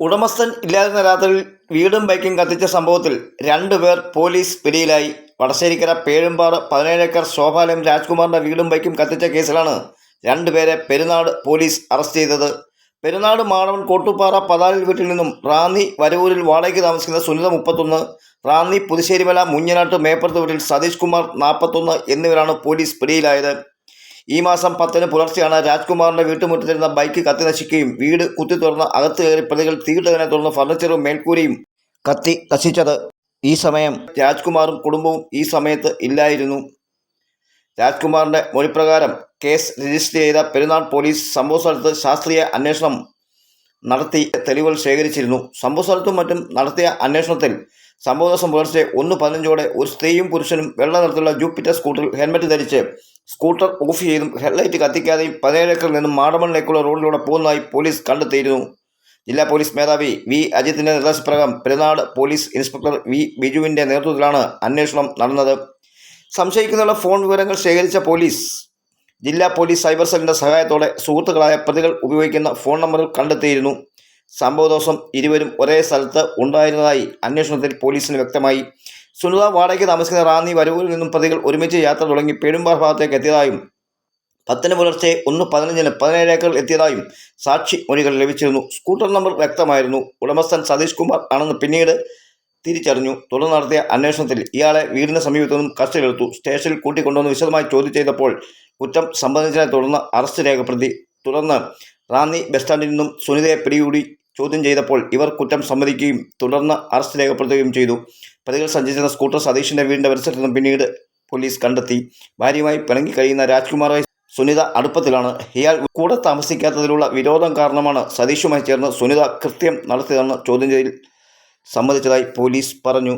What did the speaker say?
ഉടമസ്ഥൻ ഇല്ലാതിരുന്ന രാത്രിയിൽ വീടും ബൈക്കും കത്തിച്ച സംഭവത്തിൽ രണ്ടുപേർ പോലീസ് പിടിയിലായി. വടശ്ശേരിക്കര പേഴുമ്പാട് പതിനേഴേക്കർ ശോഭാലയം രാജ്കുമാറിന്റെ വീടും ബൈക്കും കത്തിച്ച കേസിലാണ് രണ്ടുപേരെ പെരുന്നാട് പോലീസ് അറസ്റ്റ് ചെയ്തത്. പെരുന്നാട് മാടവൻ കോട്ടുപാറ പതാലിൽ വീട്ടിൽ നിന്നും റാന്നി വരവൂരിൽ വാടകയ്ക്ക് താമസിക്കുന്ന സുനിത മുപ്പത്തൊന്ന് റാന്നി പുതുശ്ശേരിമല മുഞ്ഞനാട്ട് മേപ്പുറത്ത് വീട്ടിൽ സതീഷ് കുമാർ നാൽപ്പത്തൊന്ന് എന്നിവരാണ് പോലീസ് പിടിയിലായത്. ഈ മാസം പത്തിന് പുലർച്ചെയാണ് രാജ്കുമാറിന്റെ വീട്ടുമുറ്റത്തിരുന്ന ബൈക്ക് കത്തി നശിക്കുകയും വീട് കുത്തി തുറന്ന് അകത്ത് കയറി പ്രതികൾ തീയിട്ടതിനെ തുടർന്ന് ഫർണിച്ചറും മേൽക്കൂരയും കത്തി നശിച്ചത് ഈ സമയം. രാജ്കുമാറും കുടുംബവും ഈ സമയത്ത് ഇല്ലായിരുന്നു. രാജ്കുമാറിന്റെ മൊഴിപ്രകാരം കേസ് രജിസ്റ്റർ ചെയ്ത പെരുന്നാൾ പോലീസ് സംഭവ സ്ഥലത്ത് ശാസ്ത്രീയ അന്വേഷണം നടത്തി തെളിവുകൾ ശേഖരിച്ചിരുന്നു. സംഭവസ്ഥലത്തും മറ്റും നടത്തിയ അന്വേഷണത്തിൽ സംഭവ ദിവസം പുലർച്ചെ ഒന്ന് പതിനഞ്ചോടെ ഒരു സ്ത്രീയും പുരുഷനും വെള്ള നിറത്തിലുള്ള ജൂപ്പിറ്റർ സ്കൂട്ടറിൽ ഹെൽമെറ്റ് ധരിച്ച് സ്കൂട്ടർ ഓഫ് ചെയ്തും ഹെഡ്ലൈറ്റ് കത്തിക്കാതെയും പതിനേഴേക്കറിൽ നിന്നും മാടമണിലേക്കുള്ള റോഡിലൂടെ പോകുന്നതായി പോലീസ് കണ്ടെത്തിയിരുന്നു. ജില്ലാ പോലീസ് മേധാവി വി. അജിത്തിന്റെ നിർദ്ദേശപ്രകാരം പെരുന്നാട് പോലീസ് ഇൻസ്പെക്ടർ വി. ബിജുവിന്റെ നേതൃത്വത്തിലാണ് അന്വേഷണം നടന്നത്. സംശയിക്കുന്ന ഫോൺ വിവരങ്ങൾ ശേഖരിച്ച പോലീസ് ജില്ലാ പോലീസ് സൈബർ സെല്ലിന്റെ സഹായത്തോടെ സുഹൃത്തുക്കളായ പ്രതികൾ ഉപയോഗിക്കുന്ന ഫോൺ നമ്പറുകൾ കണ്ടെത്തിയിരുന്നു. സംഭവ ദിവസം ഇരുവരും ഒരേ സ്ഥലത്ത് ഉണ്ടായിരുന്നതായി അന്വേഷണത്തിൽ പോലീസിന് വ്യക്തമായി. സുനിത വാടകയ്ക്ക് താമസിക്കുന്ന റാന്നി വരവൂരിൽ നിന്നും പ്രതികൾ ഒരുമിച്ച് യാത്ര തുടങ്ങി പേടുമ്പാർ ഭാഗത്തേക്ക് എത്തിയതായും പത്തിന് പുലർച്ചെ ഒന്ന് പതിനഞ്ചിന് പതിനേഴ് ഏക്കറിൽ എത്തിയതായും സാക്ഷി മൊഴികൾ ലഭിച്ചിരുന്നു. സ്കൂട്ടർ നമ്പർ വ്യക്തമായിരുന്നു. ഉടമസ്ഥൻ സതീഷ് കുമാർ ആണെന്ന് പിന്നീട് തിരിച്ചറിഞ്ഞു. തുടർന്ന് നടത്തിയ അന്വേഷണത്തിൽ ഇയാളെ വീടിന് സമീപത്തു നിന്നും കസ്റ്റഡിയിലെടുത്തു. സ്റ്റേഷനിൽ കൂട്ടിക്കൊണ്ടുവന്ന് വിശദമായി ചോദ്യം ചെയ്തപ്പോൾ കുറ്റം സംബന്ധിച്ചതിനെ തുടർന്ന് അറസ്റ്റ് രേഖപ്പെടുത്തി. തുടർന്ന് റാന്നി ബസ് സ്റ്റാൻഡിൽ നിന്നും സുനിതയെ പിടികൂടി ചോദ്യം ചെയ്തപ്പോൾ ഇവർ കുറ്റം സമ്മതിക്കുകയും തുടർന്ന് അറസ്റ്റ് രേഖപ്പെടുത്തുകയും ചെയ്തു. പ്രതികൾ സഞ്ചരിച്ചിരുന്ന സ്കൂട്ടർ സതീഷിന്റെ വീടിന്റെ പരിസരത്ത് നിന്നും പിന്നീട് പോലീസ് കണ്ടെത്തി. ഭാര്യയുമായി പിണങ്ങി കഴിയുന്ന രാജ്കുമാറായി സുനിത അടുപ്പത്തിലാണ്. ഇയാൾ കൂടെ താമസിക്കാത്തതിലുള്ള വിരോധം കാരണമാണ് സതീഷുമായി ചേർന്ന് സുനിത കൃത്യം നടത്തിയതെന്ന് ചോദ്യം ചെയ്യൽ സമ്മതിച്ചതായി പോലീസ് പറഞ്ഞു